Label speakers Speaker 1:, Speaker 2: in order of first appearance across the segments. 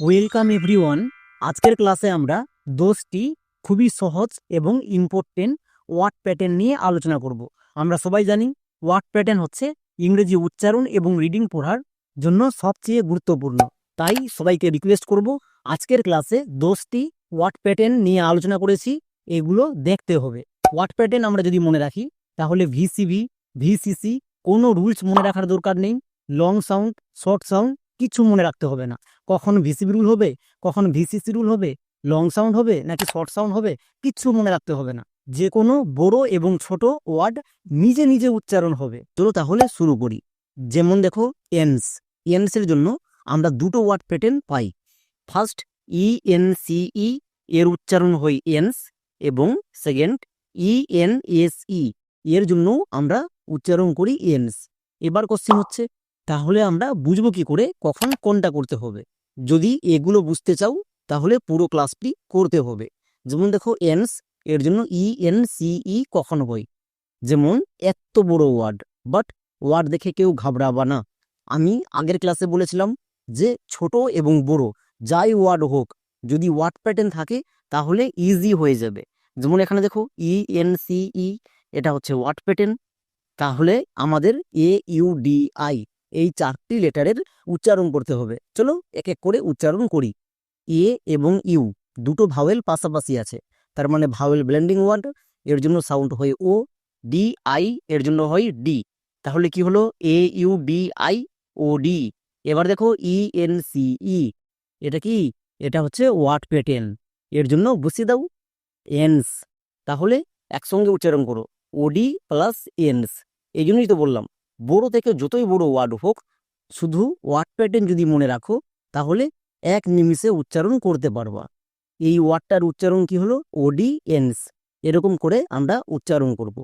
Speaker 1: Welcome everyone আজকের ক্লাসে আমরা দোষটি খুবই সহজ এবং ইম্পর্টেন্ট ওয়ার্ড প্যাটার্ন নিয়ে আলোচনা করব। আমরা সবাই জানি ওয়ার্ড প্যাটার্ন হচ্ছে ইংরেজি উচ্চারণ এবং রিডিং পড়ার জন্য সবচেয়ে গুরুত্বপূর্ণ। তাই সবাইকে রিকোয়েস্ট করব, আজকের ক্লাসে দোষটি ওয়ার্ড প্যাটার্ন নিয়ে আলোচনা করেছি, এগুলো দেখতে হবে। ওয়ার্ড প্যাটার্ন আমরা যদি মনে রাখি, তাহলে ভিসিভি ভিসিসি কোনো রুলস মনে রাখার দরকার নেই। লং সাউন্ড শর্ট সাউন্ড কিছু মনে রাখতে হবে না। কখন ভিসিবি রুল হবে, কখন ভিসিসি রুল হবে লং সাউন্ড হবে নাকি শর্ট সাউন্ড হবে কিচ্ছু মনে রাখতে হবে না। যে কোনো বড় এবং ছোট ওয়ার্ড নিজে নিজে উচ্চারণ হবে। চলো তাহলে শুরু করি। যেমন দেখো এনস এনসের জন্য আমরা দুটো ওয়ার্ড প্যাটার্ন পাই। First E N C E এর উচ্চারণ হয় এনস এবং second E N S E এর জন্য আমরা উচ্চারণ করি এনস এবার কোশ্চেন হচ্ছে তাহলে আমরা বুঝব কি করে কখন কোনটা করতে হবে। যদি এগুলো বুঝতে চাও, তাহলে পুরো ক্লাসটি করতে হবে। যেমন দেখো, এনস, এর জন্য ই, এন, সি, ই, কখন হয় যেমন এত বড় ওয়ার্ড, বাট ওয়ার্ড দেখে কেউ ঘাবড়াবা না। আমি আগের ক্লাসে বলেছিলাম যে, ছোট এবং বড়, যাই ওয়ার্ড হোক, যদি ওয়ার্ড প্যাটার্ন থাকে, তাহলে ইজি হয়ে যাবে। যেমন এখানে দেখো, ই, এন, সি, ই, এটা হচ্ছে ওয়ার্ড প্যাটার্ন। তাহলে আমাদের এ, ইউ, ডি, আই এই চারটি লেটারের উচ্চারণ করতে হবে। চলো এক এক করে উচ্চারণ করি। এ এবং ইউ, দুটো ভাওয়েল পাশাপাশি আছে। তার মানে ভাওয়েল ব্লেন্ডিং ওয়ার্ড, এর জন্য সাউন্ড হয় ও, ডি, আই, এর জন্য হয় ডি। তাহলে কি হলো? A, U D I, O, D. এবার দেখো ই, এন, সি, ই। এটা কি? এটা হচ্ছে ওয়ার্ড প্যাটার্ন। এর জন্য বসিয়ে দাও। এনস। তাহলে একসঙ্গে উচ্চারণ করো। ওডি প্লাস এনস। এই জন্যই তো বললাম। বড় থেকে যতই বড় ওয়ার্ড হোক, শুধু ওয়ার্ড প্যাটার্ন যদি মনে রাখো, তাহলে এক নিমিষে উচ্চারণ করতে পারবা। এই ওয়ার্ডটার উচ্চারণ কি হলো? ওডি এনস এরকম করে আমরা উচ্চারণ করব।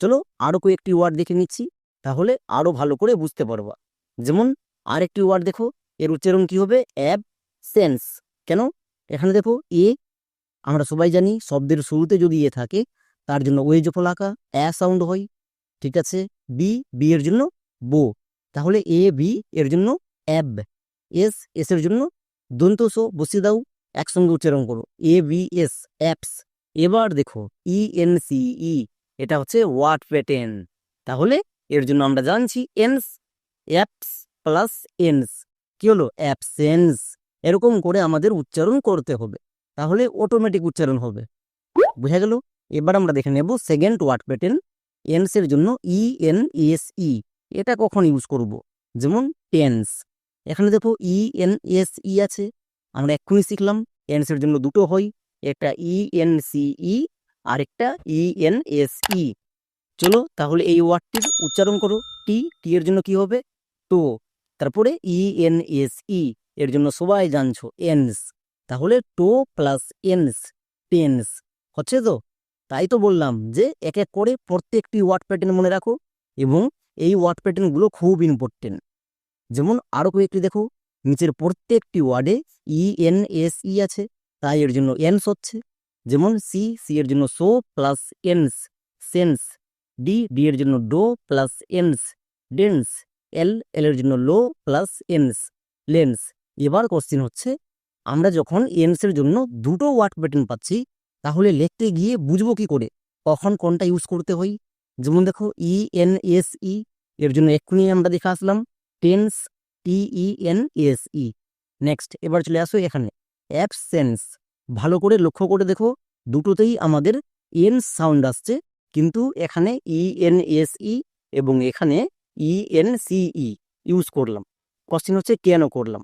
Speaker 1: চলো আরও কয়েকটি ওয়ার্ড দেখে নিচ্ছি, তাহলে আরও ভালো করে বুঝতে পারবা। যেমন আরেকটি ওয়ার্ড দেখো, এর উচ্চারণ কি হবে? অ্যাব সেন্স কেন? এখানে দেখো, এ, আমরা সবাই জানি, শব্দের শুরুতে যদি এ থাকে, তার জন্য ওয়েজ ফলাকা অ্যা সাউন্ড হয়, ঠিক আছে? বি বি এর জন্য বো। তাহলে এ বি এর জন্য অ্যাব এস এস এর জন্য দন্ত সো, বসিয়ে দাও, একসঙ্গে উচ্চারণ করো। এ বি এস অ্যাপস এবার দেখো ই এন সি ই এটা হচ্ছে ওয়ার্ড প্যাটার্ন তাহলে এর জন্য আমরা জানছি এনস অ্যাপস প্লাস এনস কি হলো? অ্যাবসেন্স এরকম করে আমাদের উচ্চারণ করতে হবে। তাহলে অটোমেটিক উচ্চারণ হবে। বুঝা গেল? এবার আমরা দেখে নেব সেকেন্ড ওয়ার্ড প্যাটার্ন এনসের জন্য ই এন এস ই এটা কখন ইউজ করব? যেমন টেন্স এখানে দেখো ই এন এস ই আছে। আমরা এক্ষুনি শিখলাম, এনসের জন্য দুটো হয়, একটা ই এন সি ই আর একটা ই এন এস ই চলো তাহলে এই ওয়ার্ডটির উচ্চারণ করো। টি টি এর জন্য কি হবে? টো তারপরে ই এন এস ই এর জন্য সবাই জানছো এনস তাহলে টো প্লাস এনস টেন্স হচ্ছে তো? তাই তো বললাম যে এক এক করে প্রত্যেকটি ওয়ার্ড প্যাটার্ন মনে রাখো এবং এই ওয়ার্ড প্যাটার্নগুলো খুব ইম্পর্টেন্ট যেমন আরও কয়েকটি দেখো, নিচের প্রত্যেকটি ওয়ার্ডে ই এন এস ই আছে, তাই এর জন্য এনস হচ্ছে। যেমন সি সি এর জন্য so plus ence sense D D এর জন্য do plus ence dense L L এর জন্য লো প্লাস এনস লেন্স এবার কোশ্চিন হচ্ছে, আমরা যখন এনসের জন্য দুটো ওয়ার্ড প্যাটার্ন পাচ্ছি তাহলে লিখতে গিয়ে বুঝব কি করে? কখন কোনটা ইউজ করতে হয়? যেমন দেখো ই এন এস ই এর জন্য এক্ষুনি আমরা দেখে আসলাম tense T E N S E next এবার চলে আসো এখানে। অ্যাবসেন্স ভালো করে লক্ষ্য করে দেখো, দুটোতেই আমাদের এন সাউন্ড আসছে, কিন্তু এখানে ই এন এস ই এবং এখানে E N C E use করলাম। কোশ্চেন হচ্ছে, কেন করলাম?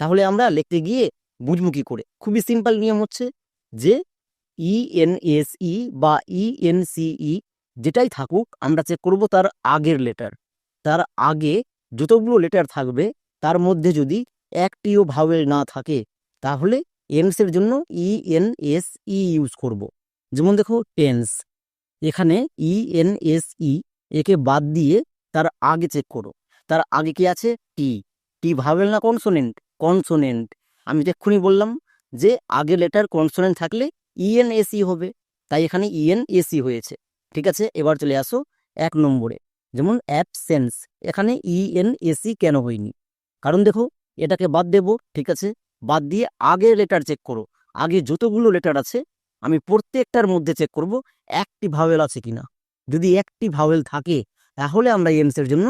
Speaker 1: তাহলে আমরা লিখতে গিয়ে বুঝব কি করে? খুবই সিম্পল নিয়ম হচ্ছে যে ই এন এস ই বা ই এন সি ই যেটাই থাকুক, আমরা চেক করব তার আগের লেটার তার আগে যতগুলো লেটার থাকবে, তার মধ্যে যদি একটিও ভাওয়েল না থাকে, তাহলে এনসের জন্য E N S E use করব। যেমন দেখো টেন্স এখানে ই এন এস ই একে বাদ দিয়ে তার আগে চেক করো। তার আগে কি আছে? টি টি ভাওয়েল না কনসোনেন্ট কনসোনেন্ট আমি তো এক্ষুনি বললাম যে আগে লেটার কনসোনেন্ট থাকলে ইএন এসি হবে, তাই এখানে ইএন এসি হয়েছে। ঠিক আছে? এবার চলে আসো এক নম্বরে। যেমন অ্যাবসেন্স এখানে ইএন এসি কেন হয়নি? কারণ দেখো, এটাকে বাদ দেব, ঠিক আছে? বাদ দিয়ে আগে লেটার চেক করো। আগে যতগুলো লেটার আছে, আমি প্রত্যেকটার মধ্যে চেক করব, একটি ভাওয়েল আছে কিনা। যদি একটি ভাওয়েল থাকে, তাহলে আমরা এমসের জন্য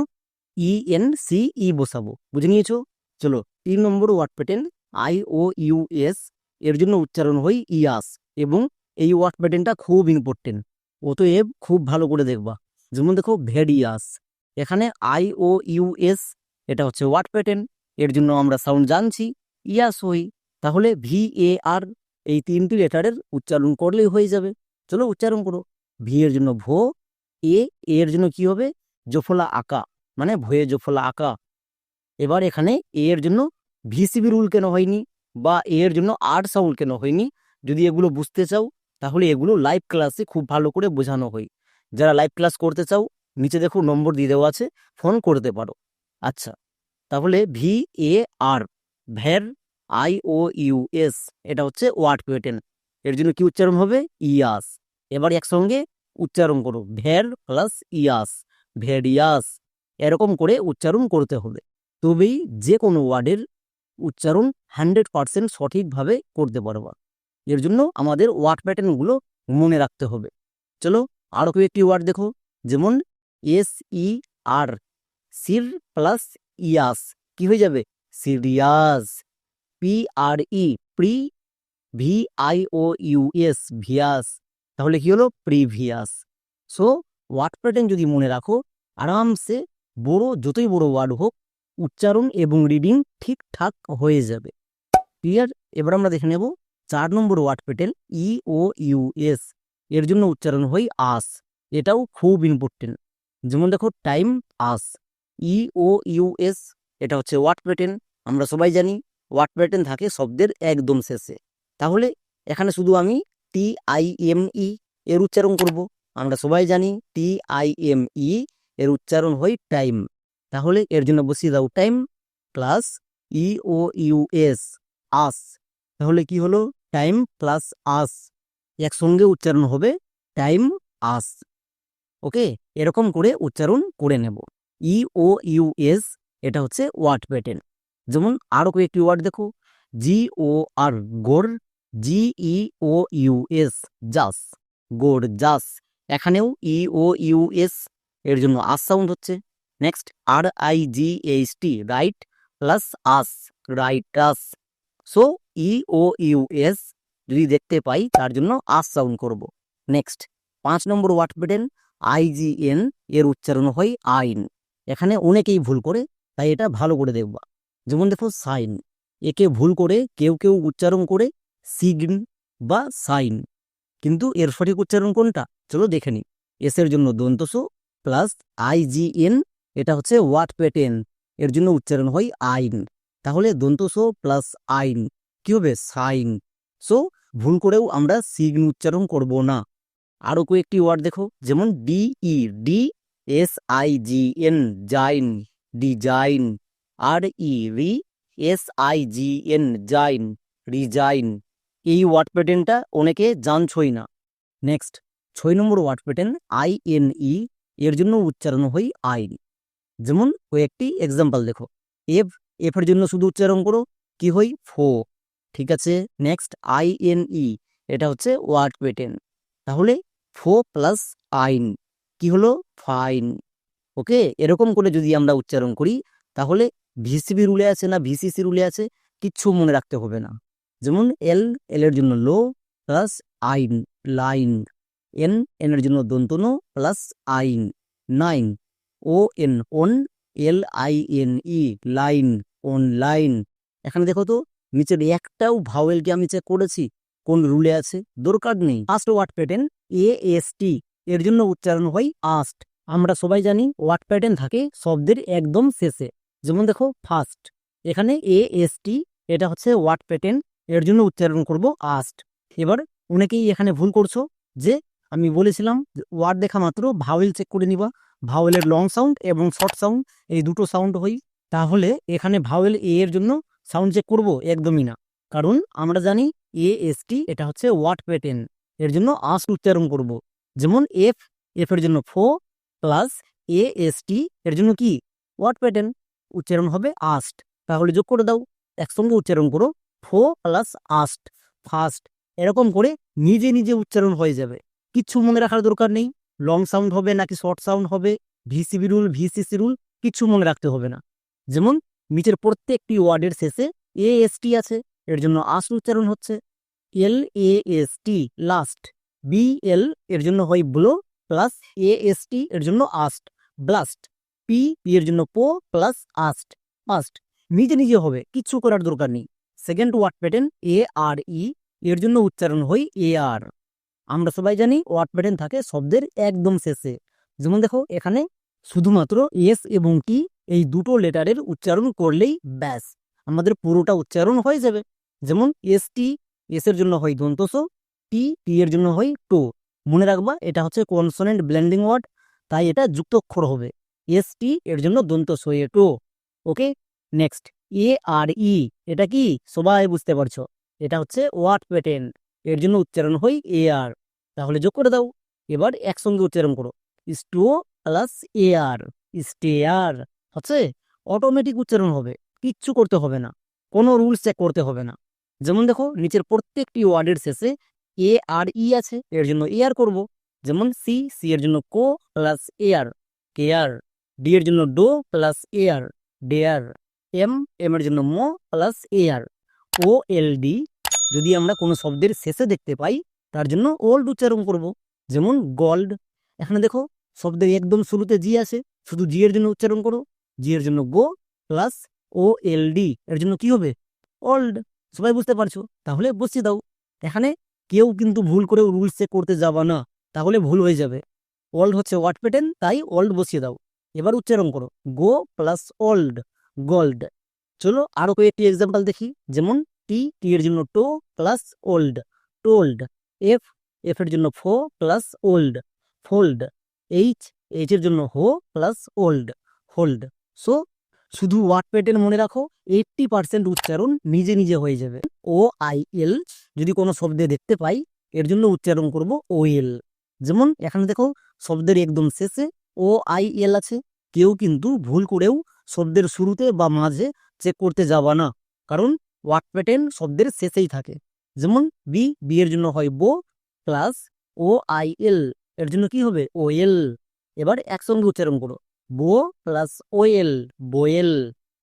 Speaker 1: ই এন সি ই বসাবো। বুঝে নিয়েছো? চলো, তিন নম্বর word pattern I O U S এর জন্য উচ্চারণ হয় ইয়াস। এবং এই ওয়ার্ড প্যাটার্নটা খুব ইম্পর্টেন্ট অতএব খুব ভালো করে দেখবা। যেমন দেখো ভেডিয়াস এখানে আই ও ইউ এস এটা হচ্ছে ওয়ার্ড প্যাটার্ন। এর জন্য আমরা সাউন্ড জানছি। ইয়াস হই তাহলে ভি এ আর এই তিনটি লেটারের উচ্চারণ করলেই হয়ে যাবে। চলো উচ্চারণ করো। ভি এর জন্য ভো এ এর জন্য কি হবে? জোফলা আঁকা। মানে ভয়ে জোফলা আঁকা। এবার এখানে এ এর জন্য ভিসিবি রুল কেন হয়নি? বা এ এর জন্য আর সাউন্ড কেন হয়নি? যদি এগুলো বুঝতে চাও, তাহলে এগুলো লাইভ ক্লাসে খুব ভালো করে বোঝানো হয়। যারা লাইভ ক্লাস করতে চাও, নিচে দেখো নম্বর দিয়ে দেওয়া আছে ফোন করতে পারো। আচ্ছা তাহলে V A R where I O U S এটা হচ্ছে ওয়ার্ড প্যাটার্ন এর জন্য কি উচ্চারণ হবে? ইয়াস। এবার একসঙ্গে উচ্চারণ করো। Where plus yes. ভেরিয়াস এরকম করে উচ্চারণ করতে হবে। তবেই যে কোনো ওয়ার্ডের উচ্চারণ হান্ড্রেড পারসেন্ট সঠিকভাবে করতে পারবা। এর জন্য আমাদের ওয়ার্ড প্যাটার্নগুলো মনে রাখতে হবে। চলো আরও কয়েকটি ওয়ার্ড দেখো, যেমন এস ই আর সির প্লাস ইয়াস কি হয়ে যাবে? Serious P R E pre V I O U S ভিয়াস তাহলে কি হলো? প্রিভিয়াস সো ওয়ার্ড প্যাটার্ন যদি মনে রাখো, আরামসে বড়, যতই বড় ওয়ার্ড হোক, উচ্চারণ এবং রিডিং ঠিকঠাক হয়ে যাবে। ক্লিয়ার এবার আমরা দেখে নেব। চার নম্বর word pattern E O U S এর জন্য উচ্চারণ হয় আস। এটাও খুব ইম্পর্টেন্ট যেমন দেখো টাইম আস। ই ও ইউ এস এটা হচ্ছে ওয়ার্ড প্যাটার্ন আমরা সবাই জানি, ওয়ার্ড প্যাটার্ন থাকে শব্দের একদম শেষে। তাহলে এখানে শুধু আমি টি আই এম ই এর উচ্চারণ করব। আমরা সবাই জানি টি আই এম ই এর উচ্চারণ হয় টাইম তাহলে এর জন্য বসিয়ে দাও time plus E O U S আস। তাহলে কি হলো? টাইম প্লাস আস একসঙ্গে উচ্চারণ হবে টাইম আস ওকে এরকম করে উচ্চারণ করে নেব। ই ও ইউ এস এটা হচ্ছে ওয়ার্ড প্যাটার্ন যেমন আরও কয়েকটি ওয়ার্ড দেখো। জি ও আর গোর জি ই ও ইউ এস জাস গোর জাস এখানেও ই ও ইউ এস এর জন্য আস সাউন্ড হচ্ছে। Next R I G H T right plus us right us so E O U S যদি দেখতে পাই, তার জন্য আস সাউন্ড করব। নেক্সট পাঁচ নম্বর ওয়ার্ড প্যাটার্ন আইজিএন এর উচ্চারণ হয় আইন। এখানে অনেকেই ভুল করে, তাই এটা ভালো করে দেখবা। যেমন দেখো সাইন একে ভুল করে, কেউ কেউ উচ্চারণ করে সিগন বা সাইন কিন্তু এর সঠিক উচ্চারণ কোনটা? চলো দেখে নিই এসের জন্য দন্তস প্লাস আইজিএন এটা হচ্ছে ওয়াট প্যাটেন এর জন্য উচ্চারণ হয় আইন। তাহলে দন্তস প্লাস আইন, কি হবে? সাইন। সো, ভুল করেও আমরা সিগন উচ্চারণ করব না। আরও কয়েকটি ওয়ার্ড দেখো, যেমন D E, D S I G N, Zain, design. R E, রি এস আই জি এন, জাইন, রিজাইন। এই ওয়ার্ড প্যাটার্নটা অনেকে জানছই না। নেক্সট, ছয় নম্বর word pattern, I N E, এর জন্য উচ্চারণ হয় আইন। যেমন কয়েকটি এক্সাম্পল দেখো। এফ এফের জন্য শুধু উচ্চারণ করো। কি হই? ফো। ঠিক আছে? নেক্সট আই এন ই এটা হচ্ছে ওয়ার্ড পেটেন তাহলে ফো প্লাস আইন। কি হলো? ফাইন। ওকে? এরকম করে যদি আমরা উচ্চারণ করি, তাহলে ভিসিবি রুলে আছে না ভিসিসি রুলে আছে, কিচ্ছু মনে রাখতে হবে না। যেমন এল এল এর জন্য লো প্লাস আইন, লাইন। এন এন এর জন্য দন্তনো প্লাস আইন। Nine. O N on L I N E line on line এখানে দেখো তো, নিচের একটাও ভাওয়েলকে আমি চেক করেছি, কোন রুলে আছে? দরকার নেই। First word pattern A S T এর জন্য উচ্চারণ হয় আস্ট আমরা সবাই জানি ওয়ার্ড প্যাটার্ন থাকে শব্দের একদম শেষে। যেমন দেখো ফার্স্ট এখানে এ এস টি এটা হচ্ছে ওয়ার্ড প্যাটার্ন এর জন্য উচ্চারণ করব আস্ট এবার অনেকেই এখানে ভুল করছ, যে আমি বলেছিলাম ওয়ার্ড দেখা মাত্র ভাওয়েল চেক করে নিবা। ভাওয়েলের লং সাউন্ড এবং শর্ট সাউন্ড এই দুটো সাউন্ড হই। তাহলে এখানে ভাওয়েল এ এর জন্য সাউন্ড চেক করব একদমই না। কারণ আমরা জানি এ এস টি এটা হচ্ছে ওয়াট প্যাটার্ন এর জন্য আস্ট উচ্চারণ করব। যেমন এফ এফ এর জন্য ফো প্লাস এ এস টি এর জন্য কি? ওয়াট প্যাটার্ন উচ্চারণ হবে আস্ট তাহলে যোগ করে দাও। একসঙ্গে উচ্চারণ করো। ফো প্লাস আস্ট ফাস্ট এরকম করে নিজে নিজে উচ্চারণ হয়ে যাবে। কিচ্ছু মনে রাখার দরকার নেই। লং সাউন্ড হবে নাকি শর্ট সাউন্ড হবে ভিসিবি রুল ভিসিসি রুল কিছু মনে রাখতে হবে না। যেমন, নিচের প্রত্যেকটি ওয়ার্ডের শেষে এ এস টি আছে, এর জন্য আস উচ্চারণ হচ্ছে L A S T last B L এর জন্য হয় blow plus A S T এর জন্য আস্ট ব্লাস্ট পি পি এর জন্য পো প্লাস আস্ট আস্ট নিজে নিজে হবে কিচ্ছু করার দরকার নেই। Second word pattern A R E এর জন্য উচ্চারণ হয় এ আর আমরা সবাই জানি ওয়ার্ড প্যাটার্ন থাকে শব্দের একদম শেষে। যেমন দেখো, এখানে শুধুমাত্র এস এবং টি এই দুটো লেটারের উচ্চারণ করলেই ব্যাস, আমাদের পুরোটা উচ্চারণ হয়ে যাবে। যেমন এস টি এস এর জন্য হয় দন্তস টি টি এর জন্য হয় টো। মনে রাখবা, এটা হচ্ছে কনসোনেন্ট ব্লেন্ডিং ওয়ার্ড তাই এটা যুক্ত অক্ষর হবে। এস টি এর জন্য দন্তস হয়ে টো। ওকে নেক্সট এ আর ই এটা কি? সবাই বুঝতে পারছ। এটা হচ্ছে ওয়ার্ড প্যাটার্ন। এর জন্য উচ্চারণ হয় এ আর তাহলে যোগ করে দাও। এবার একসঙ্গে উচ্চারণ করো। Sto plus A R stair হচ্ছে অটোমেটিক উচ্চারণ হবে। কিচ্ছু করতে হবে না। কোনো রুলস চেক করতে হবে না। যেমন দেখো, নিচের প্রত্যেকটি ওয়ার্ডের শেষে এ আর ই আছে। এর জন্য এ আর করব। যেমন সি সি এর জন্য কো plus A R care D এর জন্য do plus A R dare M M এর জন্য মো plus A R O L D যদি আমরা কোনো শব্দের শেষে দেখতে পাই, তার জন্য ওল্ড উচ্চারণ করব। যেমন গল্ড এখানে দেখো শব্দের একদম শুরুতে জি আছে শুধু জি এর জন্য উচ্চারণ করো। জি এর জন্য গো প্লাস ও এল ডি এর জন্য কি হবে? ওল্ড সবাই বুঝতে পারছ? তাহলে বসিয়ে দাও। এখানে কেউ কিন্তু ভুল করে রুলস চেক করতে যাবা না, তাহলে ভুল হয়ে যাবে। ওল্ড হচ্ছে ওয়াট প্যাটার্ন তাই ওল্ড বসিয়ে দাও। এবার উচ্চারণ করো। গো প্লাস ওল্ড গোল্ড চলো আরও কয়েকটি এক্সাম্পল দেখি। যেমন টি টি এর জন্য টো plus old told F F এর জন্য ফো plus old fold H H এর জন্য হো প্লাস ওল্ড হোল্ড সো শুধু ওয়ার্ড প্যাটার্ন মনে রাখো এইটটি পার্সেন্ট উচ্চারণ নিজে নিজে হয়ে যাবে। ও আই এল যদি কোনো শব্দে দেখতে পাই, এর জন্য উচ্চারণ করব ও এল যেমন, এখানে দেখো, শব্দের একদম শেষে ও আই এল আছে। কেউ কিন্তু ভুল করেও শব্দের শুরুতে বা মাঝে চেক করতে যাবা না। কারণ ওয়ার্ড প্যাটার্ন শব্দের শেষেই থাকে। যেমন বি বি এর জন্য হয় বো প্লাস ও আই এল। এর জন্য কি হবে? ও এল। এবার একসঙ্গে উচ্চারণ করো। বো প্লাস ও এল বোয়েল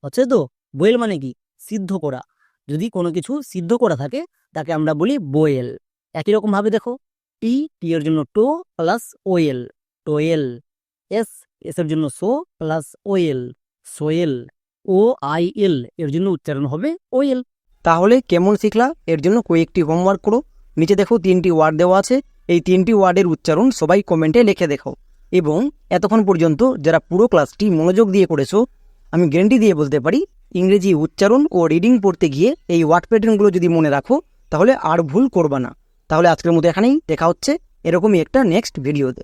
Speaker 1: হচ্ছে তো? বোয়েল মানে কি? সিদ্ধ করা। যদি কোনো কিছু সিদ্ধ করা থাকে, তাকে আমরা বলি বোয়েল একই রকম ভাবে দেখো। টি টি এর জন্য টো প্লাস ওয়েল টোয়েল এস এস এর জন্য সো প্লাস ওয়েল সোয়েল ও আই এল। এর জন্য উচ্চারণ হবে ওয়েল
Speaker 2: তাহলে কেমন শিখলা? এর জন্য কয়েকটি হোমওয়ার্ক করো। নিচে দেখো তিনটি ওয়ার্ড দেওয়া আছে। এই তিনটি ওয়ার্ডের উচ্চারণ সবাই কমেন্টে লিখে দেখো। এবং এতক্ষণ পর্যন্ত যারা পুরো ক্লাসটি মনোযোগ দিয়ে করেছ, আমি গ্যারেন্টি দিয়ে বলতে পারি, ইংরেজি উচ্চারণ ও রিডিং পড়তে গিয়ে এই ওয়ার্ড প্যাটার্নগুলো যদি মনে রাখো, তাহলে আর ভুল করবা না। তাহলে আজকের মতো এখানেই দেখা হচ্ছে। এরকমই একটা নেক্সট ভিডিওতে